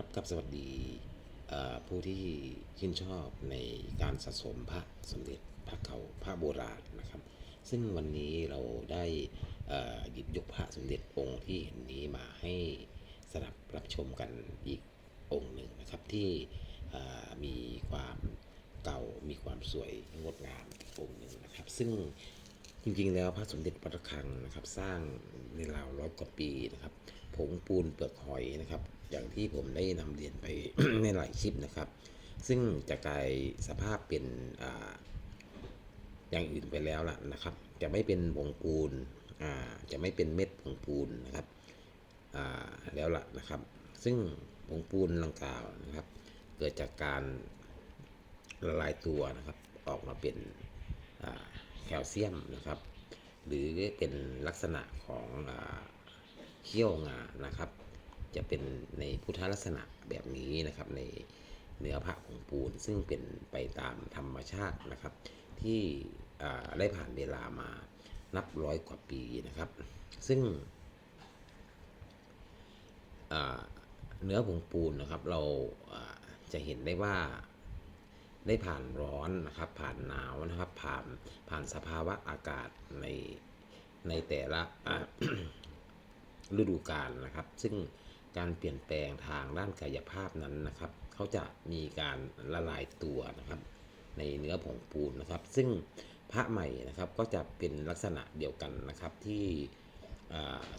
ครับกับสวัสดีผู้ที่ชื่นชอบในการสะสมพระสมเด็จพระเก่าพระโบราณนะครับ ซึ่งวันนี้เราได้หยิบยกพระสมเด็จองค์ที่เห็นนี้มาให้สดับรับชมกันอีกองค์หนึ่งนะครับที่มีความเก่ามีความสวยงดงามอีกองค์หนึ่งนะครับ ซึ่งจริงๆแล้วพระสมเด็จวัดระฆังนะครับ สร้างในราวร้อยกว่าปีนะครับ ผงปูนเปลือกหอยนะครับ อย่างที่ผมได้นำเรียนไปในหลายคลิปนะครับ ซึ่งจะกลายสภาพเป็นออย่างอื่นไปแล้วล่ะนะครับ จะไม่เป็นผงปูนจะไม่เป็นเม็ดผงปูนนะครับแล้วล่ะนะครับ ซึ่งผงปูนดังกาวนะครับ เกิดจากการละลายตัวนะครับ ออกมาเป็นแคลเซียมนะครับ หรือเป็นลักษณะของอ เขี้ยวงานะครับ จะเป็นในพุทธลักษณะแบบนี้นะครับในเนื้อพระของปูน ซึ่งเป็นไปตามธรรมชาตินะครับ ที่ได้ผ่านเวลามานับร้อยกว่าปีนะครับ ซึ่งเนื้อผงปูนนะครับเราจะเห็นได้ว่าได้ผ่านร้อนนะครับ ผ่านหนาวนะครับ ผ่านผ่านสภาวะอากาศในในแต่ละ ฤดูกาลนะครับ ซึ่งการเปลี่ยนแปลงทางด้านกายภาพนั้นนะครับ เขาจะมีการละลายตัวนะครับ ในเนื้อผงปูนนะครับ ซึ่งพระใหม่นะครับก็จะเป็นลักษณะเดียวกันนะครับที่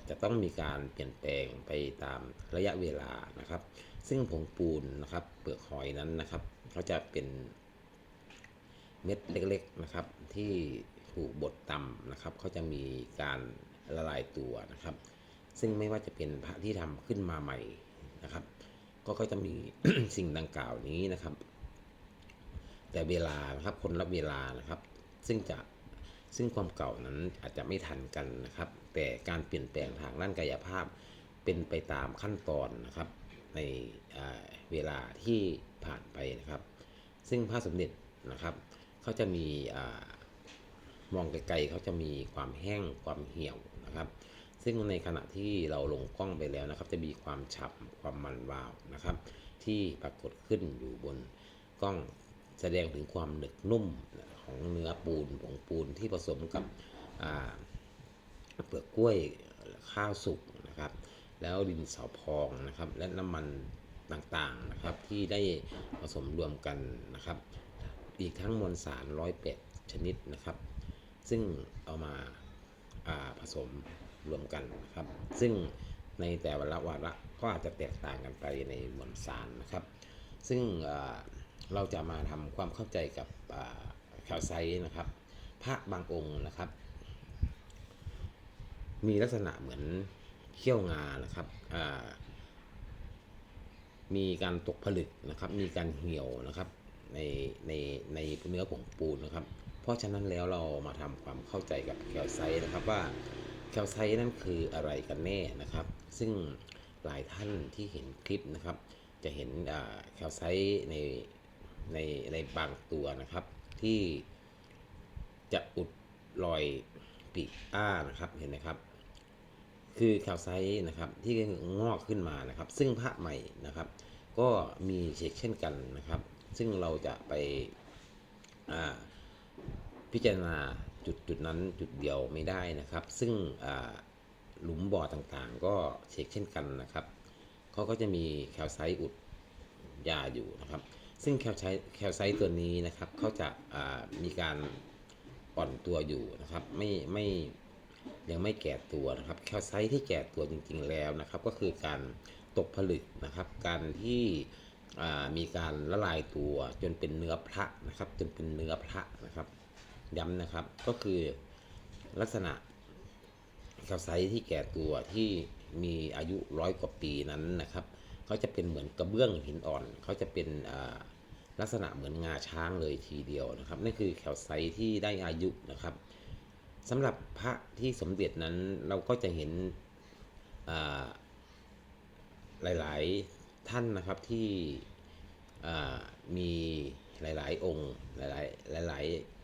จะต้องมีการเปลี่ยนแปลงไปตามระยะเวลานะครับ ซึ่งผงปูนนะครับ เปลือกหอยนั้นนะครับเขาจะเป็นเม็ดเล็กๆนะครับ ที่ถูกบดตำนะครับเขาจะมีการละลายตัวนะครับ ซึ่งไม่ว่าจะเป็นพระที่ทำขึ้นมาใหม่นะครับ ก็ก็จะมีสิ่งดังกล่าวนี้นะครับ แต่เวลานะครับคนละเวลานะครับ ซึ่งจะซึ่งความเก่านั้นอาจจะไม่ทันกันนะครับ แต่การเปลี่ยนแปลงทางด้านกายภาพเป็นไปตามขั้นตอนนะครับ ในเวลาที่ผ่านไปนะครับ ซึ่งพระสมเด็จนะครับเขาจะมีอมองไกลๆเขาจะมีความแห้งความเหี่ยวนะครับ ซึ่งในขณะที่เราลงกล้องไปแล้วนะครับ จะมีความฉ่ำความมันวาวนะครับ ที่ปรากฏขึ้นอยู่บนกล้องแสดงถึงความหนึบนุ่มของเนื้อปูนผงปูนที่ผสมกับเปลือกกล้วยข้าวสุกนะครับ แล้วดินสอพองนะครับ และน้ำมันต่างๆนะครับที่ได้ผสมรวมกันนะครับ อีกทั้งมวลสารร้อยแปดชนิดนะครับ ซึ่งเอามาาผสม รวมกันนะครับ ซึ่งในแต่ละวาระก็อาจจะแตกต่างกันไปในมวลสารนะครับ ซึ่งเราจะมาทำความเข้าใจกับอ่าแคลไซต์นะครับ พระบางองค์นะครับ มีลักษณะเหมือนเขี้ยวงานะครับมีการตกผลึกนะครับ มีการเหี่ยวนะครับในในในเนื้อผงปูนนะครับ เพราะฉะนั้นแล้วเรามาทำความเข้าใจกับแคลไซต์นะครับว่า แคลไซต์นั่นคืออะไรกันแน่นะครับ ซึ่งหลายท่านที่เห็นคลิปนะครับ จะเห็นแคลไซต์ในในในบางตัวนะครับ ที่จะอุดรอยปีกอ้านะครับเห็นไหมครับ คือแคลไซต์นะครับที่งอกขึ้นมานะครับ ซึ่งพระใหม่นะครับ ก็มีเช่นเช่นกันนะครับ ซึ่งเราจะไปพิจารณา จุดจุดนั้นจุดเดียวไม่ได้นะครับ ซึ่งหลุมบ่อต่างๆ ก็เช็คเช่นกันนะครับเขาก็จะมีแคลไซต์อุดยาอยู่นะครับ ซึ่งแคลไซต์แคลไซต์ตัวนี้นะครับเขาจะามีการอ่อนตัวอยู่นะครับ ไม่ไม่ยังไม่แก่ตัวนะครับ แคลไซต์ที่แก่ตัวจริง ๆ แล้วนะครับ ก็คือการตกผลึกนะครับ การที่มีการละลายตัวจนเป็นเนื้อพระนะครับ จนเป็นเนื้อพระนะครับ ย้ำนะครับ ก็คือลักษณะแคลไซต์ที่แก่ตัวที่มีอายุร้อยกว่าปีนั้นนะครับเขาจะเป็นเหมือนกระเบื้องหินอ่อนเขาจะเป็นลักษณะเหมือนงาช้างเลยทีเดียวนะครับนั่นคือแคลไซต์ที่ได้อายุนะครับสำหรับพระที่สมเด็จนั้นเราก็จะเห็นอ่าหลาย ๆท่านนะครับที่อ่ามีหลาย ๆ องค์หลาย ๆ หลาย ๆ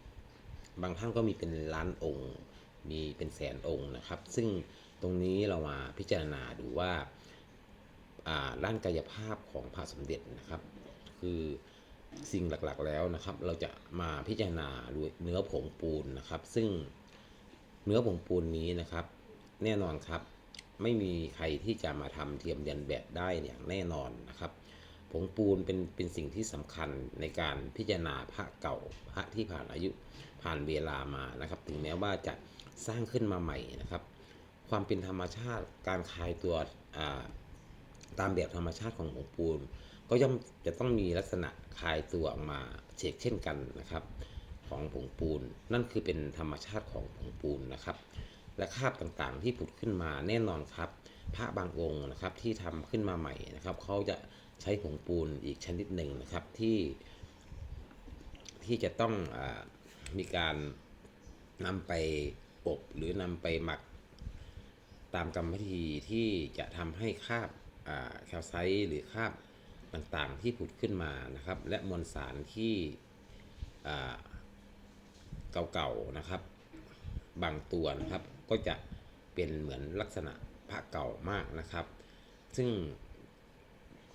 บางท่านก็มีเป็นล้านองค์ มีเป็นแสนองค์นะครับ ซึ่งตรงนี้เรามาพิจารณาดูว่าอ่าด้านกายภาพของพระสมเด็จนะครับ คือสิ่งหลักๆแล้วนะครับ เราจะมาพิจารณาด้วยเนื้อผงปูนนะครับ ซึ่งเนื้อผงปูนนี้นะครับ แน่นอนครับ ไม่มีใครที่จะมาทำเทียมเรียนแบบได้อย่างแน่นอนนะครับ ผงปูนเป็นเป็นสิ่งที่สำคัญในการพิจารณาพระเก่าพระที่ผ่านอายุผ่านเวลามานะครับ ถึงแม้ว่าจะสร้างขึ้นมาใหม่นะครับ ความเป็นธรรมชาติการคลายตัวตามแบบธรรมชาติของผงปูน ก็ย่อมจะต้องมีลักษณะคลายตัวออกมาเฉกเช่นกันนะครับ ของผงปูน นั่นคือเป็นธรรมชาติของผงปูนนะครับ และคาบต่างๆที่ผุดขึ้นมาแน่นอนครับ พระบางองค์นะครับที่ทำขึ้นมาใหม่นะครับเขาจะ ใช้ผงปูนอีกชนิดหนึ่งนะครับที่ที่จะต้องอมีการนำไปอบหรือนำไปหมักตามกรรมวิธีที่จะทำให้คราบาแคลไซต์หรือคราบต่างๆที่ผุดขึ้นมานะครับ และมวลสารที่เก่าๆนะครับ บางตัวนะครับก็จะเป็นเหมือนลักษณะพระเก่ามากนะครับ ซึ่ง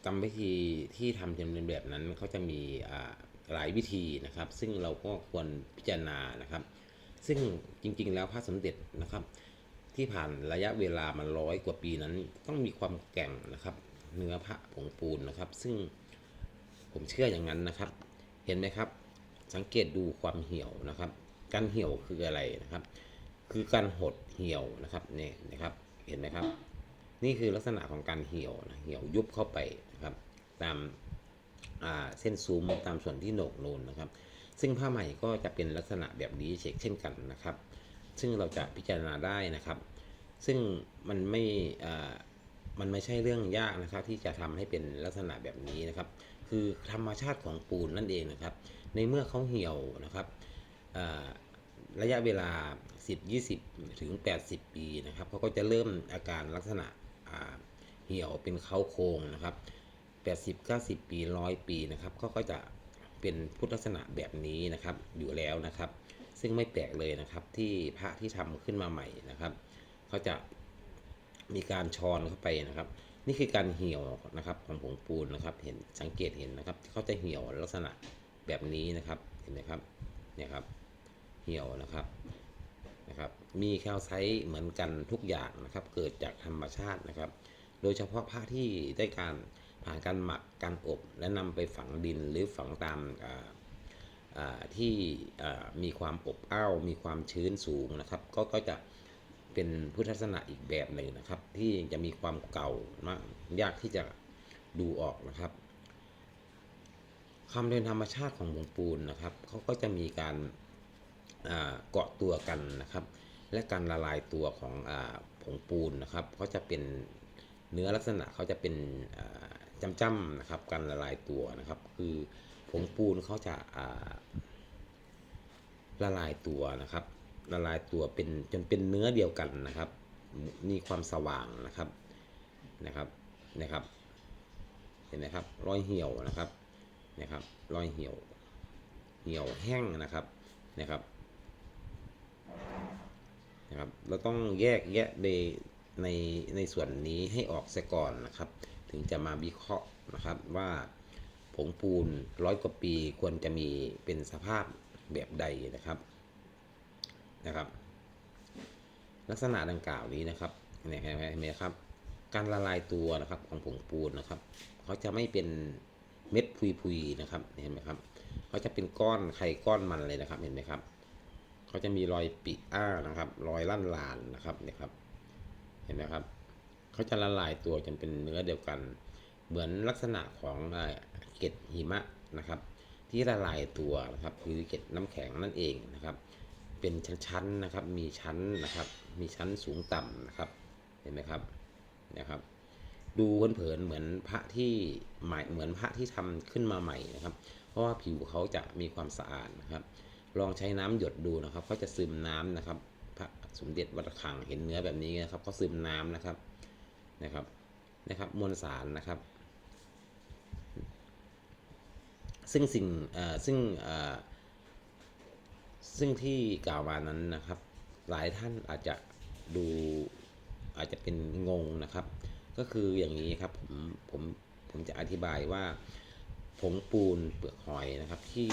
กรรมวิธีที่ทำจำเป็นแบบนั้นเขาจะมีหลายวิธีนะครับ ซึ่งเราก็ควรพิจารณานะครับ ซึ่งจริงๆ แล้วพระสมเด็จนะครับ ที่ผ่านระยะเวลามันร้อยกว่าปีนั้น ต้องมีความแก่งนะครับ เนื้อพระผงปูนนะครับ ซึ่งผมเชื่ออย่างนั้นนะครับ เห็นไหมครับ สังเกตดูความเหี่ยวนะครับ การเหี่ยวคืออะไรนะครับ คือการหดเหี่ยวนะครับเนี่ยนะครับ เห็นไหมครับ นี่คือลักษณะของการเหี่ยวนะเหี่ยวยุบเข้าไป ตามเส้นซูมตามส่วนที่โหนกโนนนะครับ ซึ่งผ้าใหม่ก็จะเป็นลักษณะแบบนี้เช่นเช่นกันนะครับ ซึ่งเราจะพิจารณาได้นะครับ ซึ่งมันไม่มันไม่ใช่เรื่องยากนะครับ ที่จะทำให้เป็นลักษณะแบบนี้นะครับ คือธรรมชาติของปูนนั่นเองนะครับ ในเมื่อเขาเหี่ยวนะครับระยะเวลา 10 20 ถึง 80 ปีนะครับเขาก็จะเริ่มอาการลักษณะเหี่ยวเป็นเขาโครงนะครับ 80 90 ปี 100 ปีนะครับเขาก็จะเป็นพุทธลักษณะแบบนี้นะครับอยู่แล้วนะครับ ซึ่งไม่แปลกเลยนะครับที่พระที่ทำขึ้นมาใหม่นะครับเขาจะมีการชอนเข้าไปนะครับ นี่คือการเหี่ยวนะครับของผงปูนนะครับ เห็นสังเกตเห็นนะครับเขาจะเหี่ยวลักษณะแบบนี้นะครับเห็นไหมครับเนี่ยครับเหี่ยวนะครับนะครับ มีแคลไซต์เหมือนกันทุกอย่างนะครับ เกิดจากธรรมชาตินะครับ โดยเฉพาะผ้าที่ได้การ ผ่านการหมักการอบ และนำไปฝังดินหรือฝังตามที่มีความอบอ้าวมีความชื้นสูงนะครับ ก็ก็จะเป็นพุทธลักษณะอีกแบบหนึ่งนะครับ ที่จะมีความเก่ามากยากที่จะดูออกนะครับความเป็นธรรมชาติของวงปูนนะครับเขาก็จะมีการเกาะตัวกันนะครับ และการละลายตัวของอผงปูนนะครับเขาจะเป็นเนื้อลักษณะเขาจะเป็น จ้ำๆนะครับการละลายตัวนะครับ คือผงปูนเขาจะาละลายตัวนะครับ ละลายตัวเป็นจนเป็นเนื้อเดียวกันนะครับ มีความสว่างนะครับนะครับนะครับ เห็นไหมครับ รอยเหี่ยวนะครับนะครับ รอยเหี่ยว เหี่ยวแห้งนะครับนะครับนะครับ เราต้องแยกแยะในในในส่วนนี้ให้ออกซะก่อนนะครับ ถึงจะมาวิเคราะห์นะครับว่าผงปูนร้อยกว่าปีควรจะมีเป็นสภาพแบบใดนะครับนะครับ ลักษณะดังกล่าวนี้นะครับเนี่ยเห็นไหมครับ การละลายตัวนะครับของผงปูนนะครับเขาจะไม่เป็นเม็ดพุยๆนะครับเห็นไหมครับเขาจะเป็นก้อนไข่ก้อนมันเลยนะครับเห็นไหมครับเขาจะมีรอยปิอ้านะครับ รอยลั่นลานนะครับเนี่ยครับ เห็นไหมครับ เขาจะละลายตัวจนเป็นเนื้อเดียวกัน เหมือนลักษณะของเกล็ดหิมะนะครับ ที่ละลายตัวนะครับคือเกล็ดน้ำแข็งนั่นเองนะครับ เป็นชั้นๆนะครับมีชั้นนะครับ มีชั้นสูงต่ำนะครับเห็นไหมครับนะครับดูเผินๆเหมือนพระที่ใหม่เหมือนพระที่ทำขึ้นมาใหม่นะครับ เพราะว่าผิวเขาจะมีความสะอาดนะครับ ลองใช้น้ำหยดดูนะครับเขาจะซึมน้ำนะครับ พระสมเด็จวัดระฆังเห็นเนื้อแบบนี้นะครับเขาซึมน้ำนะครับ นะครับนะครับมวลสารนะครับ ซึ่งสิ่งซึ่งซึ่งที่กล่าวมานั้นนะครับ หลายท่านอาจจะดูอาจจะเป็นงงนะครับ ก็คืออย่างนี้ครับผมผมผมจะอธิบายว่าผงปูนเปลือกหอยนะครับ ที่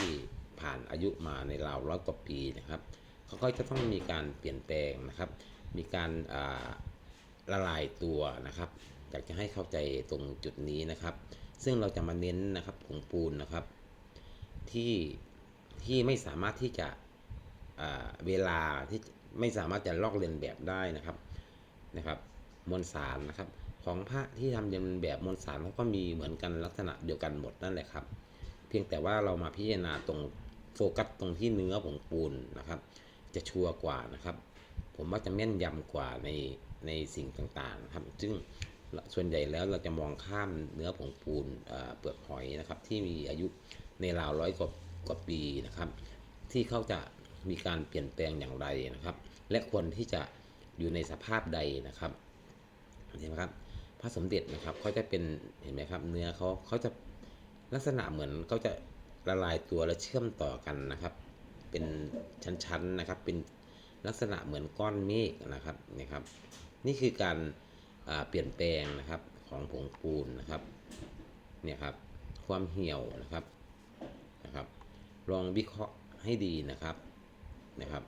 ผ่านอายุมาในราวร้อยกว่าปีนะครับเขาก็จะต้องมีการเปลี่ยนแปลงนะครับ มีการอ่า ละลายตัวนะครับอยากจะให้เข้าใจตรงจุดนี้นะครับ ซึ่งเราจะมาเน้นนะครับผงปูนนะครับ ที่ที่ไม่สามารถที่จะเวลาที่ไม่สามารถจะลอกเลียนแบบได้นะครับนะครับมวลสารนะครับ ของพระที่ทำเรียนแบบมวลสารเขาก็มีเหมือนกันลักษณะเดียวกันหมดนั่นแหละครับ เพียงแต่ว่าเรามาพิจารณาตรงโฟกัสตรงที่เนื้อผงปูนนะครับ จะชัวร์กว่านะครับ ผมว่าจะแม่นยำกว่าใน ในสิ่งต่างๆครับซึ่งส่วนใหญ่แล้วเราจะมองข้ามเนื้อผงปูนเปลือกหอยนะครับที่มีอายุในราวร้อยกว่ากว่าปีนะครับ ที่เขาจะมีการเปลี่ยนแปลงอย่างไรนะครับ และควรที่จะอยู่ในสภาพใดนะครับเห็นไหมครับพระสมเด็จนะครับเขาจะเป็นเห็นไหมครับ เนื้อเขาเขาจะลักษณะเหมือนเขาจะละลายตัวและเชื่อมต่อกันนะครับ เป็นชั้นๆนะครับ เป็นลักษณะเหมือนก้อนเมฆนะครับนี่ครับ นี่คือการาเปลี่ยนแปลงนะครับของผงปูนนะครับเนี่ยครับความเหี่ยวนะครับนะครับ ลองวิเคราะห์ให้ดีนะครับนะครับ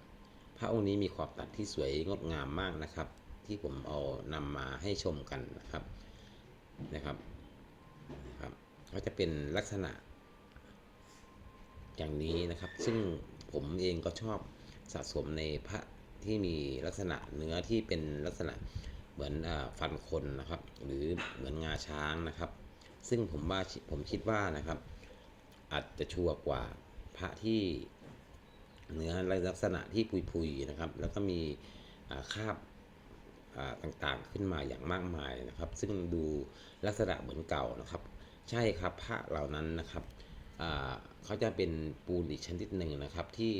พระองค์นี้มีขอบตัดที่สวยงดงามมากนะครับ ที่ผมเอานำมาให้ชมกันนะครับนะครับนะครับก็จะเป็นลักษณะ อย่างนี้นะครับ ซึ่งผมเองก็ชอบสะสมในพระ ที่มีลักษณะเนื้อที่เป็นลักษณะเหมือนอฟันคนนะครับ หรือเหมือนงาช้างนะครับ ซึ่งผมว่าผมคิดว่านะครับ อาจจะชัวร์กว่าพระที่เนื้อลักษณะที่ปุยๆนะครับ แล้วก็มีคาบต่างๆขึ้นมาอย่างมากมายนะครับ ซึ่งดูลักษณะเหมือนเก่านะครับ ใช่ครับพระเหล่านั้นนะครับเขาจะเป็นปูนอีกชนิดหนึ่งนะครับที่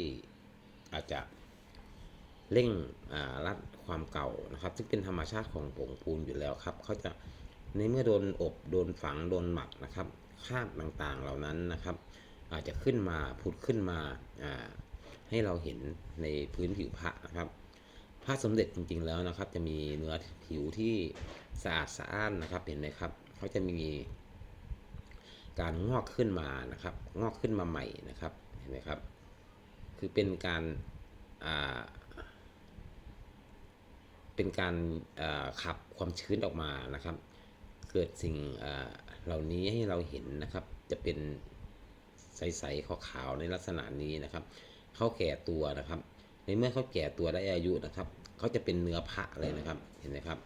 อาจจะ เร่งรัดความเก่านะครับ ซึ่งเป็นธรรมชาติของผงปูนอยู่แล้วครับเขาจะในเมื่อโดนอบโดนฝังโดนหมักนะครับคราบต่างๆเหล่านั้นนะครับ อาจจะขึ้นมาผุดขึ้นมาอ่าให้เราเห็นในพื้นผิวพระนะครับพระสมเด็จจริงๆแล้วนะครับ จะมีเนื้อผิวที่สะอาดสะอ้านนะครับเห็นไหมครับเขาจะมีการงอกขึ้นมานะครับ งอกขึ้นมาใหม่นะครับเห็นไหมครับ คือเป็นการอ่า เป็นการขับความชื้นออกมานะครับ เกิดสิ่งเหล่านี้ให้เราเห็นนะครับ จะเป็นใสๆขาวๆในลักษณะนี้นะครับเขาแก่ตัวนะครับ ในเมื่อเขาแก่ตัวได้อายุนะครับเขาจะเป็นเนื้อพระเลยนะครับเห็นไหมครับ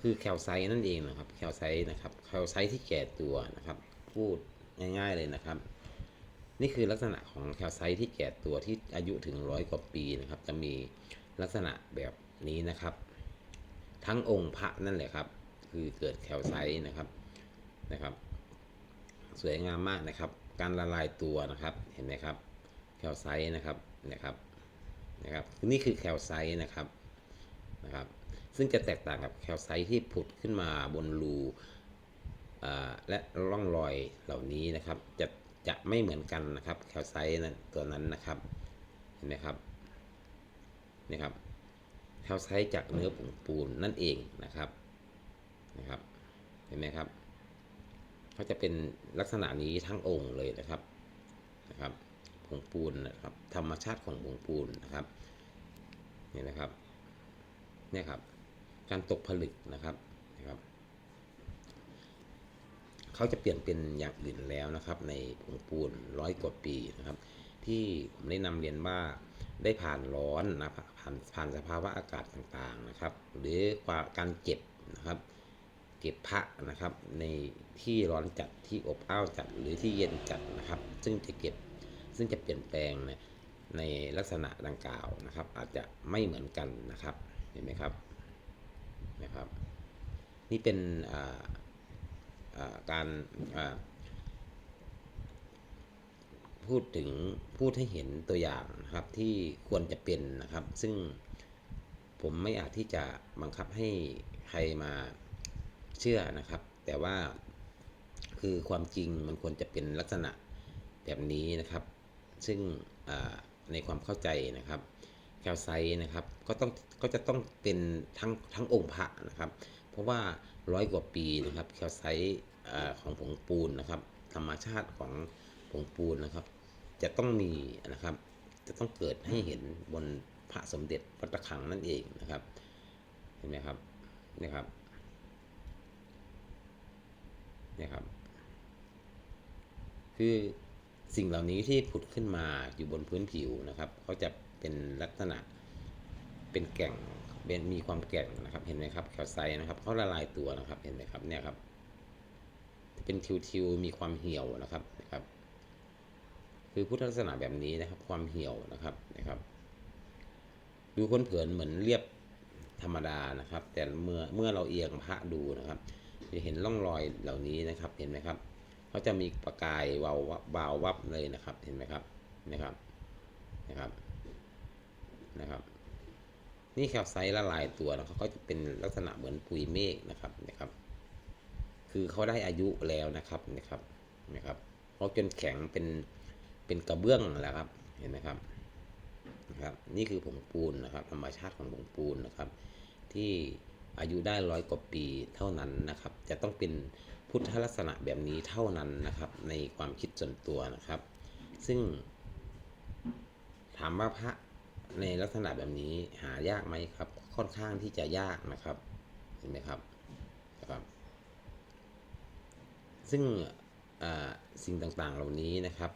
คือแคลไซต์นั่นเองนะครับ แคลไซต์นะครับแคลไซต์ที่แก่ตัวนะครับ พูดง่าย ๆเลยนะครับ นี่คือลักษณะของแคลไซต์ที่แก่ตัวที่อายุถึงร้อยกว่าปีนะครับ จะมีลักษณะแบบ นี้นะครับ ทั้งองค์พระนั่นแหละครับ คือเกิดแคลไซต์นะครับนะครับ สวยงามมากนะครับ การละลายตัวนะครับเห็นไหมครับ แคลไซต์นะครับนะครับนะครับ นี่คือแคลไซต์นะครับนะครับ ซึ่งจะแตกต่างกับแคลไซต์ที่ผุดขึ้นมาบนรูและร่องรอยเหล่านี้นะครับ จะจะไม่เหมือนกันนะครับ แคลไซต์ตัวนั้นนะครับ เห็นไหมครับนี่ครับ แคลไซต์จากเนื้อผงปูนนั่นเองนะครับนะครับ เห็นไหมครับเขาจะเป็นลักษณะนี้ทั้งองค์เลยนะครับนะครับผงปูนนะครับ ธรรมชาติของผงปูนนะครับนี่นะครับเนี่ยครับ การตกผลึกนะครับนะครับเขาจะเปลี่ยนเป็นอย่างอื่นแล้วนะครับ ในผงปูนร้อยกว่าปีนะครับ ที่ผมได้นำเรียนว่า ได้ผ่านร้อนนะผ่านผ่านสภาวะอากาศต่างๆนะครับ หรือการเก็บนะครับเก็บพระนะครับในที่ร้อนจัดที่อบอ้าวจัดหรือที่เย็นจัดนะครับ ซึ่งจะเก็บซึ่งจะเปลี่ยนแปลงในในลักษณะดังกล่าวนะครับ อาจจะไม่เหมือนกันนะครับเห็นไหมครับนะครับ นี่เป็นการ พูดถึงพูดให้เห็นตัวอย่างนะครับที่ควรจะเป็นนะครับ ซึ่งผมไม่อาจที่จะบังคับให้ใครมาเชื่อนะครับ แต่ว่าคือความจริงมันควรจะเป็นลักษณะแบบนี้นะครับ ซึ่งในความเข้าใจนะครับแคลไซต์นะครับก็ต้องก็จะต้องเป็นทั้งทั้งองค์พระนะครับ เพราะว่าร้อยกว่าปีนะครับแคลไซต์ของผงปูนนะครับ ธรรมชาติของผงปูนนะครับ จะต้องมีนะครับ จะต้องเกิดให้เห็นบนพระสมเด็จวัดระฆังนั่นเองนะครับ เห็นไหมครับนี่ครับนี่ครับ คือสิ่งเหล่านี้ที่ผุดขึ้นมาอยู่บนพื้นผิวนะครับเขาจะเป็นลักษณะเป็นแก่งเป็นมีความแก่งนะครับ เห็นไหมครับแคลไซนะครับเขาละลายตัวนะครับเห็นไหมครับเนี่ยครับเป็นทิวๆมีความเหี่ยวนะครับนะครับ คือพุทธลักษณะแบบนี้นะครับ ความเหี่ยวนะครับนะครับ ดูคนเผินเหมือนเรียบธรรมดานะครับ แต่เมื่อเมื่อเราเอียงพระดูนะครับ จะเห็นร่องรอยเหล่านี้นะครับเห็นไหมครับเขาจะมีประกายวาววับวาววับเลยนะครับ เห็นไหมครับนะครับนะครับนะครับ นี่แคลไซต์ละลายตัวนะครับก็จะเป็นลักษณะเหมือนปุยเมฆนะครับนะครับ คือเขาได้อายุแล้วนะครับนะครับนะครับเขาจนแข็งเป็น เป็นกระเบื้องแล้วครับเห็นไหมครับนะครับ นี่คือผงปูนนะครับ ธรรมชาติของผงปูนนะครับ ที่อายุได้ร้อยกว่าปีเท่านั้นนะครับ จะต้องเป็นพุทธลักษณะแบบนี้เท่านั้นนะครับ ในความคิดส่วนตัวนะครับ ซึ่ง ถามว่าพระในลักษณะแบบนี้หายากไหมครับ ค่อนข้างที่จะยากนะครับเห็นไหมครับนะครับ ซึ่งอ่าสิ่งต่างๆเหล่านี้นะครับ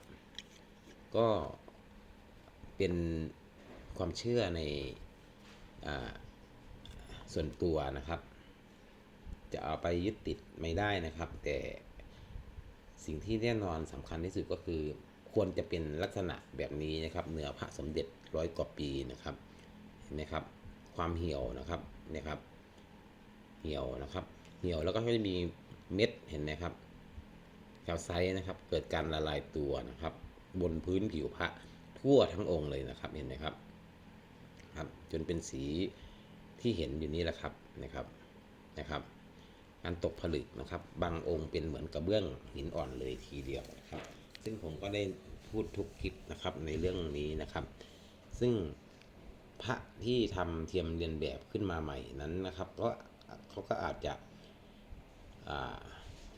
ก็เป็นความเชื่อในอส่วนตัวนะครับ จะเอาไปยึดติดไม่ได้นะครับ แต่สิ่งที่แน่นอนสำคัญที่สุดก็คือ ควรจะเป็นลักษณะแบบนี้นะครับ เหนือพระสมเด็จร้อยกว่าปีนะครับเห็นไหมครับ ความเหี่ยวนะครับเนี่ยครับ เหี่ยวนะครับ เหี่ยวแล้วก็จะมีเม็ดเห็นไหมครับแคลไซต์นะครับ เกิดการละลายตัวนะครับ บนพื้นผิวพระทั่วทั้งองค์เลยนะครับเห็นไหมครับครับ จนเป็นสีที่เห็นอยู่นี้แหละครับนะครับนะครับการตกผลึกนะครับ บางองค์เป็นเหมือนกระเบื้องหินอ่อนเลยทีเดียวนะครับ ซึ่งผมก็ได้พูดทุกคลิปนะครับในเรื่องนี้นะครับ ซึ่งพระที่ทำเทียมเรียนแบบขึ้นมาใหม่นั้นนะครับก็เขาก็อาจจะ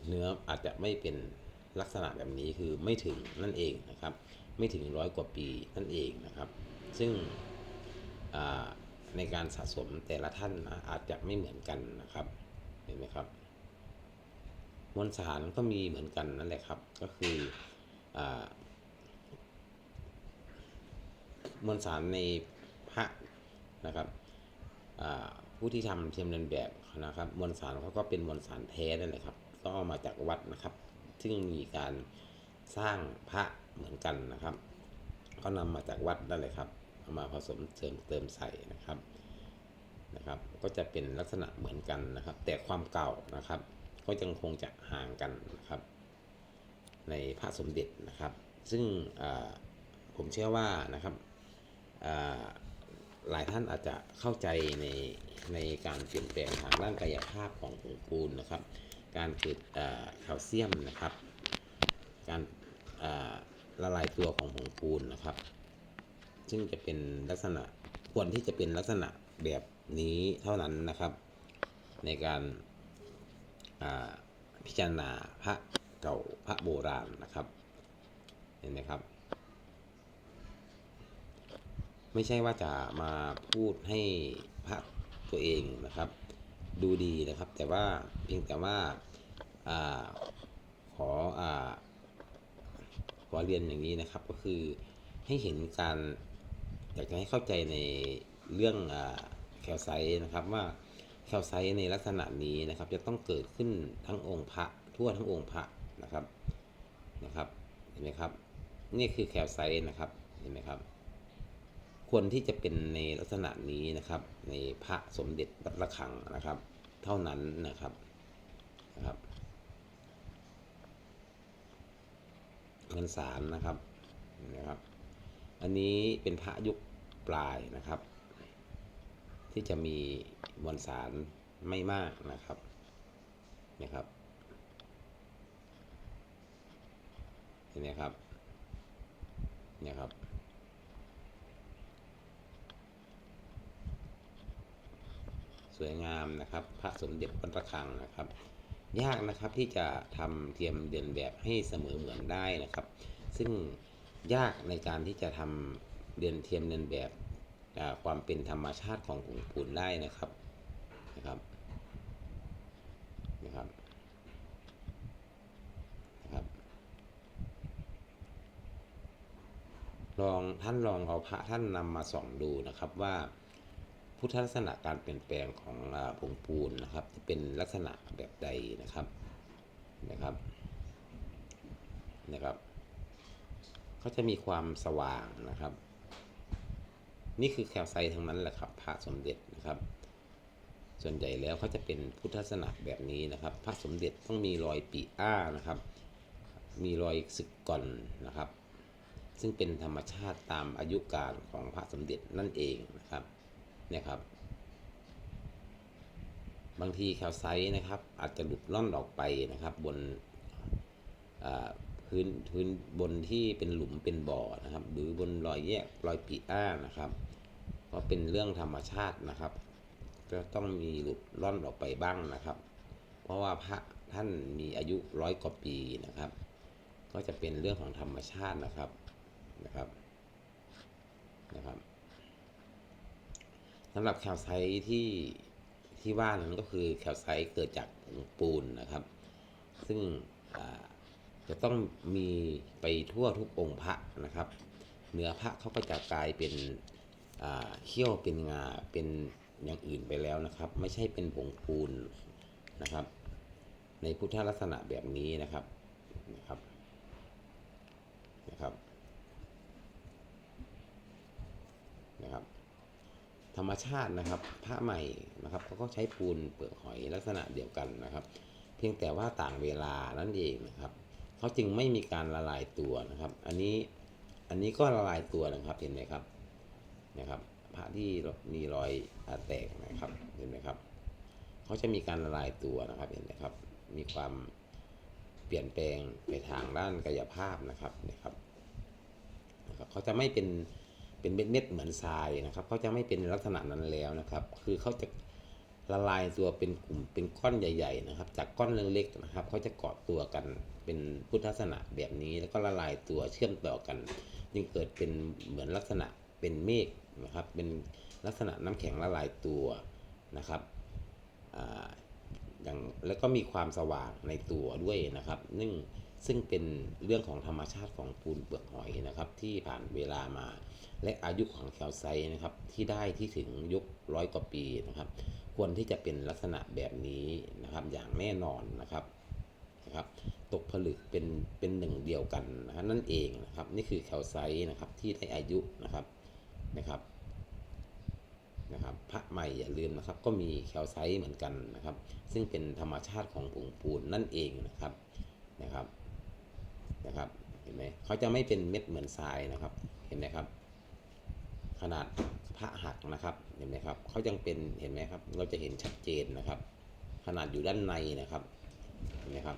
เนื้ออาจจะไม่เป็น ลักษณะแบบนี้คือไม่ถึงนั่นเองนะครับ ไม่ถึงร้อยกว่าปีนั่นเองนะครับ ซึ่งในการสะสมแต่ละท่านนะอาจจะไม่เหมือนกันนะครับ เห็นไหมครับ มวลสารก็มีเหมือนกันนั่นแหละครับ ก็คืออมวลสารในพระนะครับผู้ที่ทำเทียมเรียนแบบนะครับ มวลสารเขาก็เป็นมวลสารแท้นั่นแหละครับ ก็เอามาจากวัดนะครับ ซึ่งมีการสร้างพระเหมือนกันนะครับ ก็นำมาจากวัดนั่นแหละครับเอามาผสมเสริมเติมใส่นะครับนะครับ ก็จะเป็นลักษณะเหมือนกันนะครับ แต่ความเก่านะครับ ก็ยังคงจะห่างกันนะครับ ในพระสมเด็จนะครับ ซึ่งผมเชื่อว่านะครับหลายท่านอาจจะเข้าใจในในการเปลี่ยนแปลงทางด้านกายภาพของผงค์ปูนนะครับ การเกิดแคลเซียมนะครับ การละลายตัวของผงปูนนะครับ ซึ่งจะเป็นลักษณะควรที่จะเป็นลักษณะแบบนี้เท่านั้นนะครับ ในการพิจารณาพระเก่าพระโบราณนะครับ เห็นไหมครับ ไม่ใช่ว่าจะมาพูดให้พระตัวเองนะครับ ดูดีนะครับ แต่ว่าเพียงแต่ว่าอขออขอเรียนอย่างนี้นะครับ ก็คือให้เห็นการอยากจะให้เข้าใจในเรื่องอแคลไซต์นะครับว่าแคลไซต์ในลักษณะนี้นะครับ จะต้องเกิดขึ้นทั้งองค์พระทั่วทั้งองค์พระนะครับนะครับเห็นไหมครับ นี่คือแคลไซต์นะครับเห็นไหมครับ ควรที่จะเป็นในลักษณะนี้นะครับ ในพระสมเด็จวัดระฆังนะครับ เท่านั้นนะครับนะครับเงินสารนะครับนะครับ อันนี้เป็นพระยุคปลายนะครับ ที่จะมีมวลสารไม่มากนะครับนะครับเห็นไหมครับเนี่ยครับ วยงามนะครับพระสมเด็จวัดระฆังนะครับ ยากนะครับที่จะทำเทียมเรียนแบบให้เสมอเหมือนได้นะครับ ซึ่งยากในการที่จะทำเรียนเทียมเรียนแบบความเป็นธรรมชาติของผงปูนได้นะครับนะครับนะครับนะครับ ลองท่านลองเอาพระท่านนำมาส่องดูนะครับว่า พุทธลักษณะการเปลี่ยนแปลงของอผงปูนนะครับจะเป็นลักษณะแบบใดนะครับนะครับนะครับเขาจะมีความสว่างนะครับ นี่คือแคลไซทั้งนั้นแหละครับพระสมเด็จนะครับ ส่วนใหญ่แล้วเขาจะเป็นพุทธลักษณะแบบนี้นะครับพระสมเด็จต้องมีรอยปีอ้านะครับ มีรอยสึกก่อนนะครับ ซึ่งเป็นธรรมชาติตามอายุการของพระสมเด็จนั่นเองนะครับ นี่ยครับ บางทีแคลไซต์นะครับ อาจจะหลุดล่อนออกไปนะครับบนพื้นพื้นบนที่เป็นหลุมเป็นบ่อนะครับ หรือบนรอยแยกรอยปีอ้านะครับเพราะเป็นเรื่องธรรมชาตินะครับ ก็ต้องมีหลุดล่อนออกไปบ้างนะครับ เพราะว่าพระท่านมีอายุร้อยกว่าปีนะครับ ก็จะเป็นเรื่องของธรรมชาตินะครับนะครับนะครับ สำหรับแคลไซต์ที่ที่ว่านั้นก็คือแคลไซต์เกิดจากปูนนะครับ ซึ่งจะต้องมีไปทั่วทุกองค์พระนะครับ เนื้อพระเขาก็จะกลายเป็นเขี้ยวเป็นงาเป็นอย่างอื่นไปแล้วนะครับ ไม่ใช่เป็นผงปูนนะครับ ในพุทธลักษณะแบบนี้นะครับนะครับนะครับ ธรรมชาตินะครับผ้าใหม่นะครับเขาก็ใช้ปูนเปลือกหอยลักษณะเดียวกันนะครับ เพียงแต่ว่าต่างเวลานั่นเองนะครับเขาจึงไม่มีการละลายตัวนะครับ อันนี้อันนี้ก็ละลายตัวนะครับเห็นไหมครับนะครับพระที่มีรอยอแตกนะครับเห็นไหมครับเขาจะมีการละลายตัวนะครับเห็นไหมครับ มีความเปลี่ยนแปลงไปทางด้านกายภาพนะครับนะครับนะครับเขาจะไม่เป็น เป็นเม็ดๆเหมือนทรายนะครับเขาจะไม่เป็นลักษณะนั้นแล้วนะครับ คือเขาจะละลายตัวเป็นกลุ่มเป็นก้อนใหญ่ ๆ นะครับ จากก้อนเล็กๆนะครับเขาจะเกาะตัวกันเป็นพุทธลักษณะแบบนี้แล้วก็ละลายตัวเชื่อมต่อกัน จึงเกิดเป็นเหมือนลักษณะเป็นเมฆนะครับ เป็นลักษณะน้ำแข็งละลายตัวนะครับ อย่างแล้วก็มีความสว่างในตัวด้วยนะครับนึ่งซึ่งเป็นเรื่องของธรรมชาติของปูนเปลือกหอยนะครับ ที่ผ่านเวลามา และอายุของแคลไซต์นะครับ ที่ได้ที่ถึงยุคร้อยกว่าปีนะครับ ควรที่จะเป็นลักษณะแบบนี้นะครับ อย่างแน่นอนนะครับนะครับ ตกผลึกเป็นเป็นหนึ่งเดียวกันนะนั่นเองนะครับ นี่คือแคลไซต์นะครับที่ได้อายุนะครับนะครับ นะครับพระใหม่อย่าลืมนะครับ ก็มีแคลไซต์เหมือนกันนะครับ ซึ่งเป็นธรรมชาติของผงปูนนั่นเองนะครับนะครับนะครับเห็นไหมเขาจะไม่เป็นเม็ดเหมือนทรายนะครับ เห็นไหมครับ ขนาดพระหักนะครับเห็นไหมครับเขายังเป็นเห็นไหมครับ เราจะเห็นชัดเจนนะครับ ขนาดอยู่ด้านในนะครับเห็นไหมครับ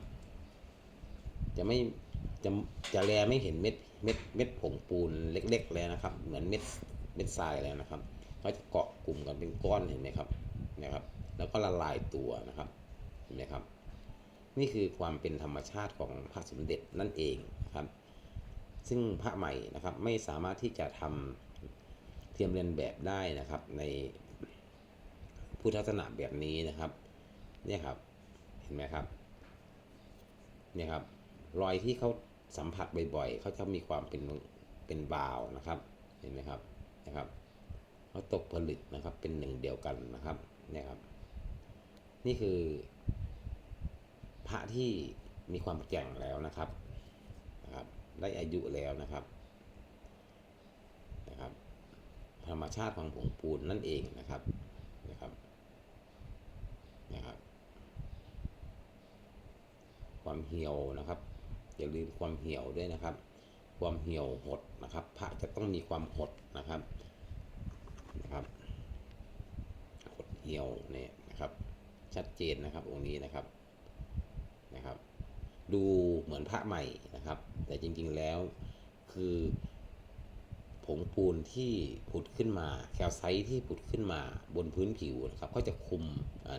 จะไม่จะจะแลไม่เห็นเม็ดเม็ดเม็ดผงปูนเล็ก ๆ เลยนะครับ เหมือนเม็ดเม็ดทรายเลยนะครับ เขาจะเกาะกลุ่มกันเป็นก้อนเห็นไหมครับนะครับ แล้วก็ละลายตัวนะครับเห็นไหมครับ นี่คือความเป็นธรรมชาติของพระสมเด็จนั่นเองนะครับ ซึ่งพระใหม่นะครับไม่สามารถที่จะทำเทียมเรียนแบบได้นะครับ ในพุทธลักษณะแบบนี้นะครับเนี่ยครับเห็นไหมครับเนี่ยครับรอยที่เขาสัมผัสบ่อยๆ เขาจะมีความเป็นเป็นบาวนะครับ เห็นไหมครับนะครับ เขาตกผลึกนะครับ เป็นหนึ่งเดียวกันนะครับเนี่ยครับ นี่คือ พระที่มีความแกร่งแล้วนะครับนะครับ ได้อายุแล้วนะครับนะครับ ธรรมชาติของผงปูนนั่นเองนะครับนะครับนะครับ ความเหี่ยวนะครับอย่าลืมความเหี่ยวด้วยนะครับ ความเหี่ยวหดนะครับ พระจะต้องมีความหดนะครับ นะครับหดเหี่ยวเนี่ยนะครับ ชัดเจนนะครับองค์นี้นะครับนะครับ ดูเหมือนพระใหม่นะครับ แต่จริงๆแล้วคือผงปูนที่ผุดขึ้นมา แคลไซต์ที่ผุดขึ้นมาบนพื้นผิวนะครับเขาจะคุม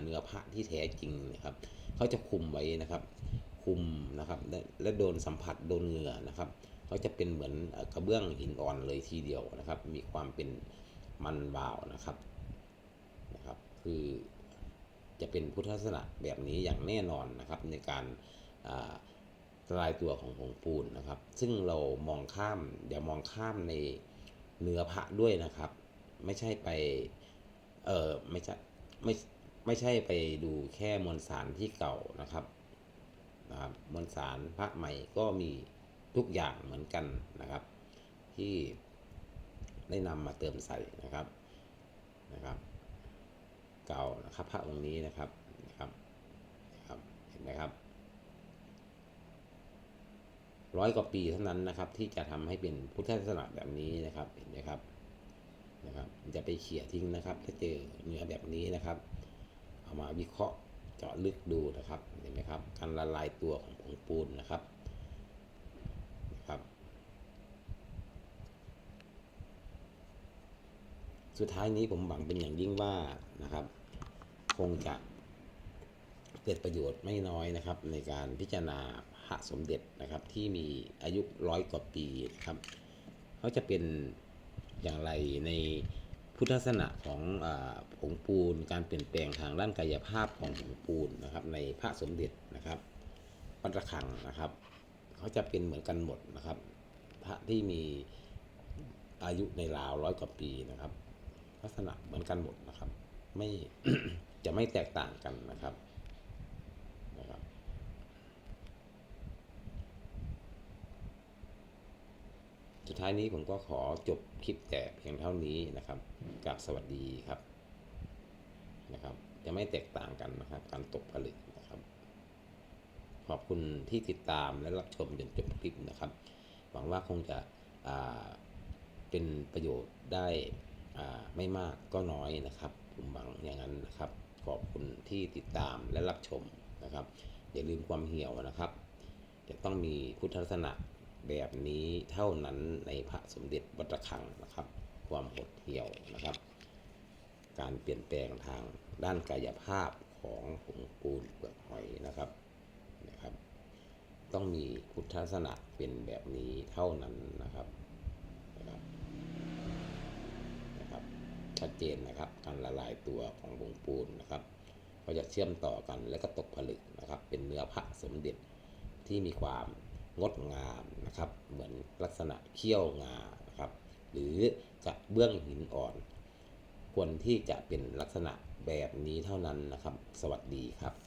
เนื้อพระที่แท้จริงนะครับเขาจะคุมไว้นะครับ คุมนะครับและและโดนสัมผัสโดนเหงื่อนะครับเขาจะเป็นเหมือนกระเบื้องหินอ่อนเลยทีเดียวนะครับ มีความเป็น มันวาวนะครับนะครับ คือจะเป็นพุทธลักษณะแบบนี้อย่างแน่นอนนะครับ ในการอ่าลายตัวของผงปูนนะครับ ซึ่งเรามองข้ามอย่ามองข้ามในเนื้อพระด้วยนะครับ ไม่ใช่ไปเออไม่ใช่ไม่ไม่ใช่ไปดูแค่มวลสารที่เก่านะครับนะครับมวลสารพระใหม่ก็มีทุกอย่างเหมือนกันนะครับ ที่ ได้นำมาเติมใส่นะครับนะครับ เก่านะครับพระองค์นี้นะครับนะครับนะครับเห็นไหมครับร้อยกว่าปีเท่านั้นนะครับ ที่จะทำให้เป็นพุทธศาสนาแบบนี้นะครับเห็นไหมครับนะครับจะไปเขี่ยทิ้งนะครับ ถ้าเจอเนื้อแบบนี้นะครับเอามาวิเคราะห์เจาะลึกดูนะครับเห็นไหมครับ การละลายตัวของผงปูนนะครับ สุดท้ายนี้ผมหวังเป็นอย่างยิ่งว่านะครับ คงจะเกิดประโยชน์ไม่น้อยนะครับ ในการพิจารณาพระสมเด็จนะครับ ที่มีอายุร้อยกว่าปีครับเขาจะเป็นอย่างไรในพุทธศาสนาของอผงปูน การเปลี่ยนแปลงทางด้านกายภาพของผงปูนนะครับ ในพระสมเด็จนะครับวัดระฆังนะครับเขาจะเป็นเหมือนกันหมดนะครับ พระที่มีอายุในราวร้อยกว่าปีนะครับ ลักษณะเหมือนกันหมดนะครับ ไม่จะไม่แตกต่างกันนะครับนะครับ สุดท้ายนี้ผมก็ขอจบคลิปแต่เพียงเท่านี้นะครับกับสวัสดีครับนะครับ จะไม่แตกต่างกันนะครับ การตกผลึกนะครับ ขอบคุณที่ติดตามและรับชมจนจบคลิปนะครับ หวังว่าคงจะเป็นประโยชน์ได้ ไม่มากก็น้อยนะครับ ผมหวังอย่างนั้นนะครับ ขอบคุณที่ติดตามและรับชมนะครับ อย่าลืมความเหี่ยวนะครับ จะต้องมีพุทธลักษณะแบบนี้เท่านั้นในพระสมเด็จวัดระฆังนะครับ ความหดเหี่ยวนะครับ การเปลี่ยนแปลงทางด้านกายภาพของผงปูนเปลือกหอยนะครับนะครับ ต้องมีพุทธลักษณะเป็นแบบนี้เท่านั้นนะครับนะครับ ชัดเจนนะครับ การละลายตัวของผงปูนนะครับ ก็จะเชื่อมต่อกันแล้วก็ตกผลึกนะครับ เป็นเนื้อพระสมเด็จที่มีความงดงามนะครับ เหมือนลักษณะเขี้ยวงานะครับ หรือกระเบื้องหินอ่อน ควรที่จะเป็นลักษณะแบบนี้เท่านั้นนะครับ สวัสดีครับ